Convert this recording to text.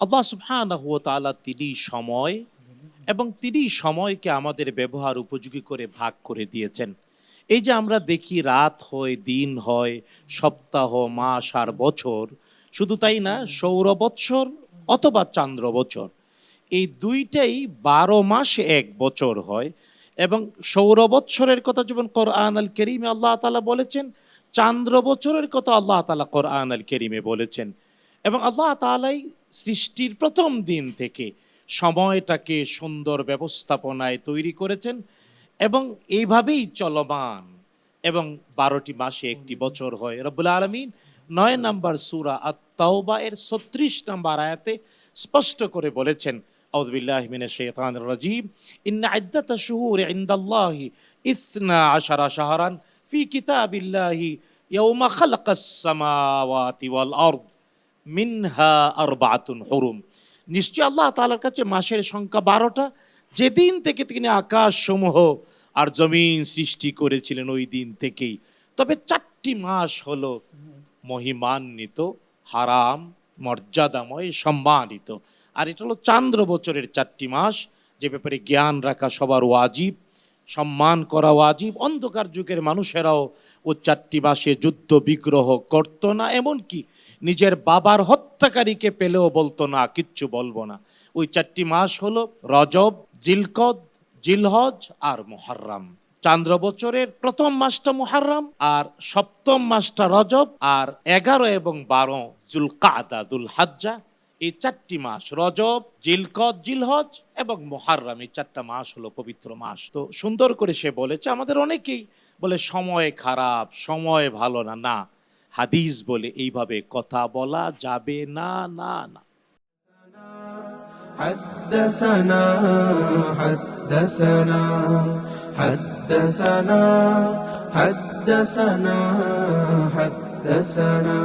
আল্লাহ সুবহানাহু ওয়া তাআলা তিনি সময় এবং তিনি সময়কে আমাদের ব্যবহার উপযোগী করে ভাগ করে দিয়েছেন। এই যে আমরা দেখি রাত হয়, দিন হয়, সপ্তাহ, মাস আর বছর, শুধু তাই না, সৌর বৎসর অথবা চান্দ্র বছর এই দুইটাই বারো মাসে এক বছর হয় এবং সৌর বৎসরের কথা যেমন কোরআন আল কেরিমে আল্লাহ তালা বলেছেন, চান্দ্র বছরের কথা আল্লাহ তালা কোরআন আল কেরিমে বলেছেন এবং আল্লাহ তালাই সৃষ্টির প্রথম দিন থেকে সময়টাকে সুন্দর ব্যবস্থাপনায় তৈরি করেছেন এবং এইভাবেই চলমান এবং বারোটি মাসে একটি বছর হয় রব্বুল আলমিন নয় নাম্বার সুরা আত্মাওবা এর ছত্রিশ নাম্বার আয়াতে স্পষ্ট করে বলেছেন أعوذ بالله من الشيطان الرجيم إن عدة الشهور عند الله إثنى عشر شهرا في كتاب الله يوم خلق السماوات والأرض মিনহা আর বাতুন হরুম। নিশ্চয় আল্লাহ তাআলার কাছে মাসের সংখ্যা বারোটা। যেদিন থেকে তিনি আকাশ সমূহ আর জমিন সৃষ্টি করেছিলেন, ওই দিন থেকেই। তবে চারটি মাস হলো মহিমান্বিত, হারাম, মর্যাদাময়, সম্মানিত। আর এটা হলো চান্দ্র বছরের চারটি মাস। যে ব্যাপারে জ্ঞান রাখা সবার ওয়াজিব, সম্মান করা ওয়াজিব। অন্ধকার যুগের মানুষেরাও ও চারটি মাসে যুদ্ধ, বিগ্রহ করত না। এমনকি নিজের বাবার হত্যাকারীকে পেলেও বলতো, না, কিচ্ছু বলব না। ওই চারটি মাস হলো রজব, জিলকদ, জিলহজ আর মুহাররাম। চান্দ্র বছরের প্রথম মাসটা মুহাররাম আর সপ্তম মাসটা রজব আর এগারো এবং বারো জুলকাদা দুল হাজ্জা এই চারটি মাস রজব, জিলকদ, জিলহজ এবং মুহাররাম, এই চারটা মাস হলো পবিত্র মাস। তো সুন্দর করে সে বলেছে, আমাদের অনেকেই বলে, সময় খারাপ, সময় ভালো না। না হাদিস বলে এইভাবে কথা বলা যাবে না না না حدثنا حدثنا حدثنا حدثنا حدثنا